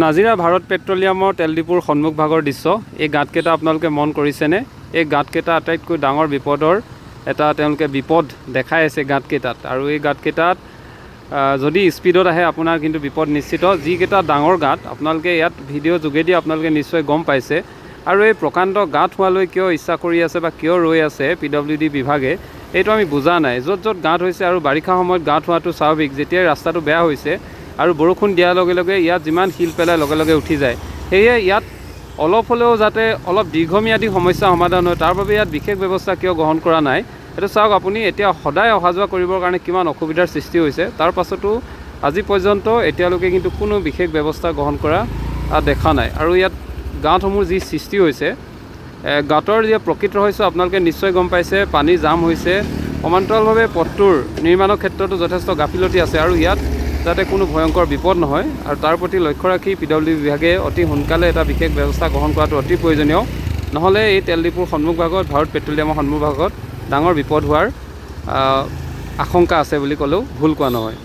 নাজিৰা ভাৰত পেট্ৰলিয়ামৰ তেল ডিপুৰ সন্মুখভাগৰ দৃশ্য। এই গাঁতকেইটা আপোনালোকে মন কৰিছেনে? এই গাঁতকেইটা আটাইতকৈ ডাঙৰ বিপদৰ এটা তেওঁলোকে বিপদ দেখাই আছে গাঁতকেইটাত। আৰু এই গাঁতকেইটাত যদি স্পীডত আহে আপোনাৰ কিন্তু বিপদ নিশ্চিত। যিকেইটা ডাঙৰ গাঁত আপোনালোকে ইয়াত ভিডিঅ' যোগেদি আপোনালোকে নিশ্চয় গম পাইছে। আৰু এই প্ৰকাণ্ড গাঁত হোৱালৈ কিয় ইচ্ছা কৰি আছে বা কিয় ৰৈ আছে পি ডব্লিউ ডি বিভাগে এইটো আমি বুজা নাই। য'ত য'ত গাঁত হৈছে আৰু বাৰিষা সময়ত গাঁত হোৱাটো স্বাভাৱিক যেতিয়াই ৰাস্তাটো বেয়া হৈছে আৰু বৰষুণ দিয়াৰ লগে লগে ইয়াত যিমান শিল পেলাই লগে লগে উঠি যায় সেয়ে ইয়াত অলপ হ'লেও যাতে অলপ দীৰ্ঘম্যাদী সমস্যা সমাধান হয় তাৰ বাবে ইয়াত বিশেষ ব্যৱস্থা কিয় গ্ৰহণ কৰা নাই এইটো চাওক আপুনি এতিয়া সদায় অহা যোৱা কৰিবৰ কাৰণে কিমান অসুবিধাৰ সৃষ্টি হৈছে তাৰ পাছতো আজি পৰ্যন্ত এতিয়ালৈকে কিন্তু কোনো বিশেষ ব্যৱস্থা গ্ৰহণ কৰা দেখা নাই। আৰু ইয়াত গাঁতসমূহ যি সৃষ্টি হৈছে গাঁতৰ যি প্ৰকৃত ৰহস্য আপোনালোকে নিশ্চয় গম পাইছে পানী জাম হৈছে সমান্তৰালভাৱে পথটোৰ নিৰ্মাণৰ ক্ষেত্ৰতো যথেষ্ট গাফিলতি আছে আৰু ইয়াত যাতে কোনো ভয়ংকৰ বিপদ নহয় আৰু তাৰ প্ৰতি লক্ষ্য ৰাখি পি ডব্লিউ বিভাগে অতি সোনকালে এটা বিশেষ ব্যৱস্থা গ্ৰহণ কৰাটো অতি প্ৰয়োজনীয়। নহ'লে এই তেল ডিপুৰ সন্মুখভাগত ভাৰত পেট্ৰলিয়ামৰ সন্মুখভাগত ডাঙৰ বিপদ হোৱাৰ আশংকা আছে বুলি ক'লেও ভুল কোৱা নহয়।